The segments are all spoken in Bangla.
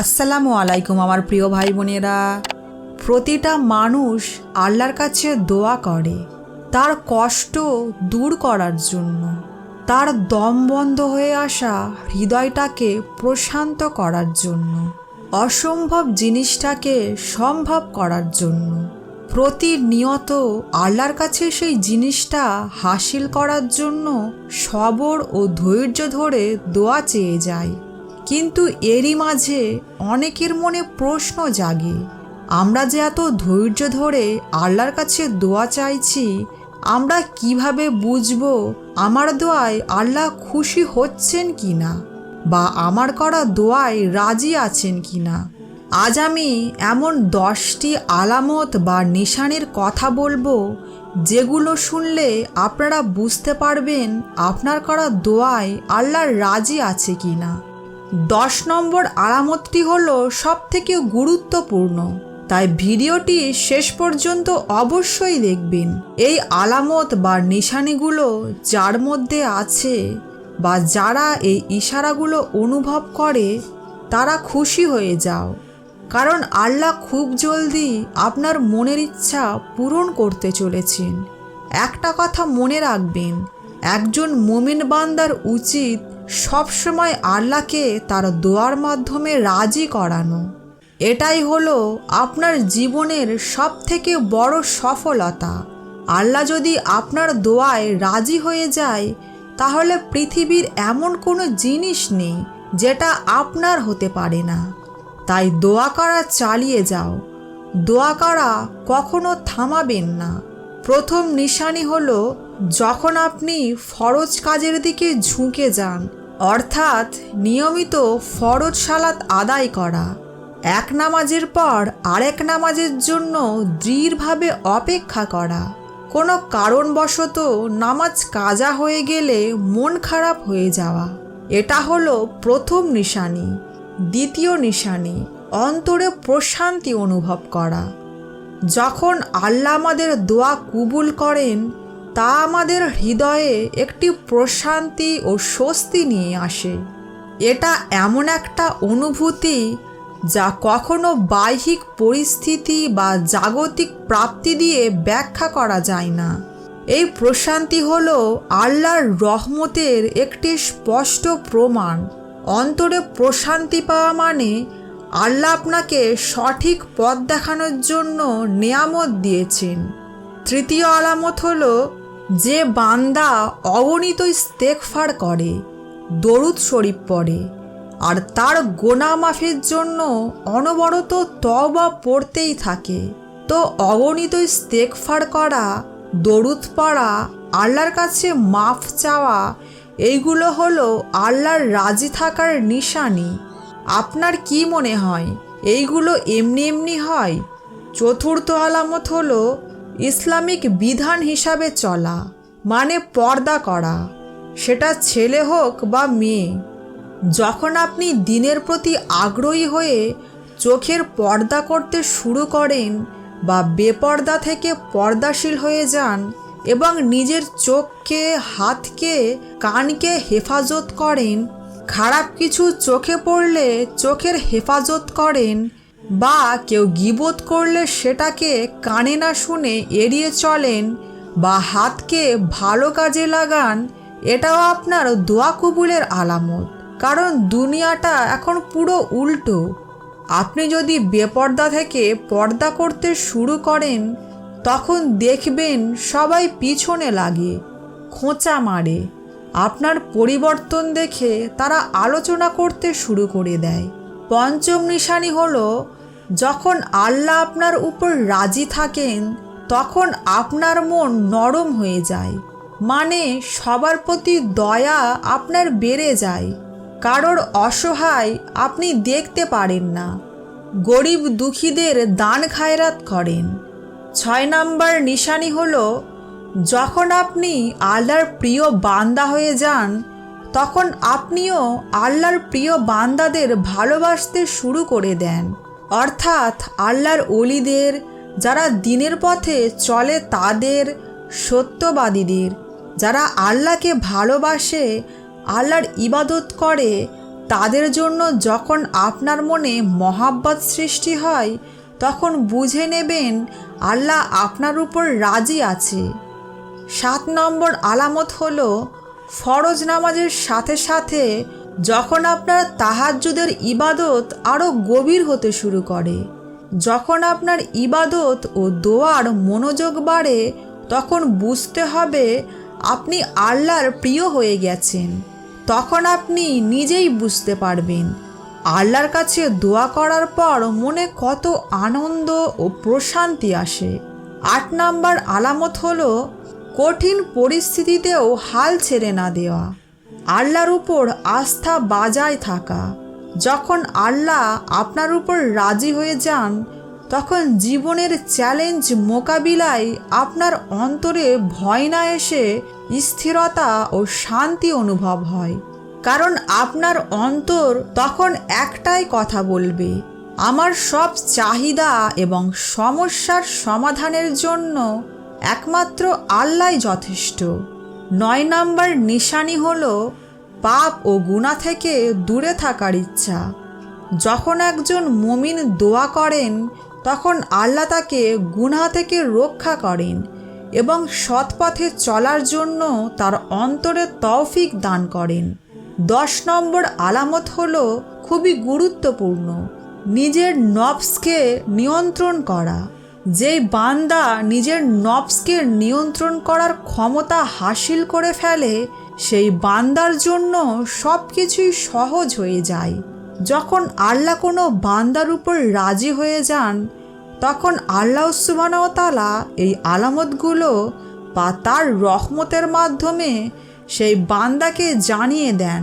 আসসালামু আলাইকুম আমার প্রিয় ভাই বোনেরা। প্রতিটা মানুষ আল্লাহর কাছে দোয়া করে তার কষ্ট দূর করার জন্য। তার দম বন্ধ হয়ে আসা হৃদয়টাকে প্রশান্ত করার জন্য। অসম্ভব জিনিসটাকে সম্ভব করার জন্য। প্রতিনিয়ত আল্লাহর কাছে সেই জিনিসটা হাসিল করার জন্য সবর ও ধৈর্য ধরে দোয়া চেয়ে যায়। কিন্তু এরই মাঝে অনেকের মনে প্রশ্ন জাগে। আমরা যে এত ধৈর্য ধরে আল্লাহর কাছে দোয়া চাইছি, আমরা কীভাবে বুঝব আমার দোয়ায় আল্লাহ খুশি হচ্ছেন কি না বা আমার করা দোয়ায় রাজি আছেন কি না আজ আমি এমন দশটি আলামত বা নিশানের কথা বলব, যেগুলো শুনলে আপনারা বুঝতে পারবেন আপনার করা দোয়ায় আল্লাহর রাজি আছে কি না দশ নম্বর আলামতটি হলো সব থেকে গুরুত্বপূর্ণ। তাই ভিডিওটি শেষ পর্যন্ত অবশ্যই দেখবেন। এই আলামত বা নিশানিগুলো যার মধ্যে আছে বা যারা এই ইশারাগুলো অনুভব করে, তারা খুশি হয়ে যাও। কারণ আল্লাহ খুব জলদি আপনার মনের ইচ্ছা পূরণ করতে চলেছেন। একটা কথা মনে রাখবেন, একজন মুমিন বান্দার উচিত সবসময় আল্লাহকে তার দোয়ার মাধ্যমে রাজি করানো। এটাই হলো আপনার জীবনের সব থেকে বড় সফলতা। আল্লাহ যদি আপনার দোয়ায় রাজি হয়ে যায়, তাহলে পৃথিবীর এমন কোনো জিনিস নেই যেটা আপনার হতে পারে না। তাই দোয়া করা চালিয়ে যাও। দোয়া করা কখনো থামাবেন না। প্রথম নিশানি হলো যখন আপনি ফরজ কাজের দিকে ঝুঁকে যান। অর্থাৎ নিয়মিত ফরজ সালাত আদায় করা। এক নামাজের পর আরেক নামাজের জন্য দৃঢ়ভাবে অপেক্ষা করা। কোনো কারণবশত নামাজ কাজা হয়ে গেলে মন খারাপ হয়ে যাওয়া। এটা হলো প্রথম নিশানি। দ্বিতীয় নিশানি, অন্তরে প্রশান্তি অনুভব করা। যখন আল্লাহ আমাদের দোয়া কুবুল করেন তা আমাদের হৃদয়ে একটি প্রশান্তি ও স্বস্তি নিয়ে আসে। এটা এমন একটা অনুভূতি যা কখনো বাহ্যিক পরিস্থিতি বা জাগতিক প্রাপ্তি দিয়ে ব্যাখ্যা করা যায় না। এই প্রশান্তি হল আল্লাহর রহমতের একটি স্পষ্ট প্রমাণ। অন্তরে প্রশান্তি পাওয়া মানে আল্লাহ আপনাকে সঠিক পথ দেখানোর জন্য নিয়ামত দিয়েছেন। তৃতীয় আলামত হল যে বান্দা অগণিত ইস্তেকফার করে, দরুদ শরীফ পড়ে, আর তার গোনা মাফের জন্য অনবরত তবা পড়তেই থাকে, তো অগণিত ইস্তেকফার করা, দরুদ পড়া, আল্লাহর কাছে মাফ চাওয়া, এইগুলো হলো আল্লাহর রাজি থাকার নিশানি। আপনার কি মনে হয়, এইগুলো এমনি এমনি হয়? চতুর্থ আলামত হলো ইসলামিক বিধান হিসাবে চলা মানে পর্দা করা। সেটা ছেলে হোক বা মেয়ে, যখন আপনি দিনের প্রতি আগ্রহী হয়ে চোখের পর্দা করতে শুরু করেন বা বেপর্দা থেকে পর্দাশীল হয়ে যান এবং নিজের চোখকে, হাতকে, কানকে হেফাজত করেন, খারাপ কিছু চোখে পড়লে চোখের হেফাজত করেন বা কেউ গিবোধ করলে সেটাকে কানে না শুনে এড়িয়ে চলেন বা হাতকে ভালো কাজে লাগান, এটাও আপনার দোয়া কবুলের আলামত। কারণ দুনিয়াটা এখন পুরো উল্টো। আপনি যদি বেপর্দা থেকে পর্দা করতে শুরু করেন, তখন দেখবেন সবাই পিছনে লাগে, খোঁচা মারে। আপনার পরিবর্তন দেখে তারা আলোচনা করতে শুরু করে দেয়। পঞ্চম নিশানি হল, যখন আল্লাহ আপনার উপর রাজি থাকেন, তখন আপনার মন নরম হয়ে যায়। মানে সবার প্রতি দয়া আপনার বেড়ে যায়। কারোর অসহায় আপনি দেখতে পারেন না। গরিব দুঃখীদের দান খায়রাত করেন। ছয় নাম্বার নিশানি হল, যখন আপনি আল্লাহর প্রিয় বান্দা হয়ে যান তখন আপনিও আল্লাহর প্রিয় বান্দাদের ভালোবাসতে শুরু করে দেন। অর্থাৎ আল্লাহর অলিদের যারা দিনের পথে চলে তাদের সত্যবাদীদের। যারা আল্লাহকে ভালোবাসে, আল্লাহর ইবাদত করে, তাদের জন্য যখন আপনার মনে মহাব্বত সৃষ্টি হয়, তখন বুঝে নেবেন আল্লাহ আপনার উপর রাজি আছে। সাত নম্বর আলামত হলো ফরজ নামাজের সাথে সাথে যখন আপনার তাহাজ্জুদের ইবাদত আরও গভীর হতে শুরু করে, যখন আপনার ইবাদত ও দোয়ার মনোযোগ বাড়ে, তখন বুঝতে হবে আপনি আল্লাহর প্রিয় হয়ে গেছেন। তখন আপনি নিজেই বুঝতে পারবেন, আল্লাহর কাছে দোয়া করার পর মনে কত আনন্দ ও প্রশান্তি আসে। আট নাম্বার আলামত হলো কঠিন পরিস্থিতিতেও হাল ছেড়ে না দেওয়া। আল্লাহর উপর আস্থা বাজায় থাকা। যখন আল্লাহ আপনার উপর রাজি হয়ে যান, তখন জীবনের চ্যালেঞ্জ মোকাবিলায় আপনার অন্তরে ভয় না এসে স্থিরতা ও শান্তি অনুভব হয়। কারণ আপনার অন্তর তখন একটাই কথা বলবে, আমার সব চাহিদা এবং সমস্যার সমাধানের জন্য একমাত্র আল্লাহ যথেষ্ট। নয় নাম্বার নিশানি হল পাপ ও গুণা থেকে দূরে থাকার ইচ্ছা। যখন একজন মমিন দোয়া করেন, তখন আল্লাহ তাকে গুনাহ থেকে রক্ষা করেন এবং সৎপথে চলার জন্য তার অন্তরে তৌফিক দান করেন। দশ নম্বর আলামত হল খুবই গুরুত্বপূর্ণ। নিজের নবসকে নিয়ন্ত্রণ করা। যেই বান্দা নিজের নবসকে নিয়ন্ত্রণ করার ক্ষমতা হাসিল করে ফেলে, সেই বান্দার জন্য সব কিছুই সহজ হয়ে যায়। যখন আল্লাহ কোনো বান্দার উপর রাজি হয়ে যান, তখন আল্লাহ সুবানতালা এই আলামতগুলো বা তার রহমতের মাধ্যমে সেই বান্দাকে জানিয়ে দেন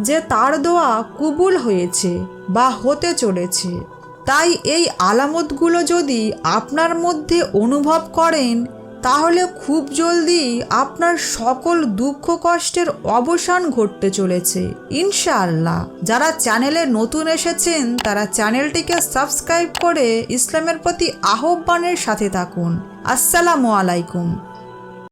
যে তার দোয়া কবুল হয়েছে বা হতে চলেছে। তাই এই আলামতগুলো যদি আপনার মধ্যে অনুভব করেন, তাহলে খুব জলদি আপনার সকল দুঃখ কষ্টের অবসান ঘটতে চলেছে। ইনশাআল্লাহ। যারা চ্যানেলে নতুন এসেছেন, তারা চ্যানেলটিকে সাবস্ক্রাইব করে ইসলামের প্রতি আহ্বানের সাথে থাকুন। আসসালামু আলাইকুম।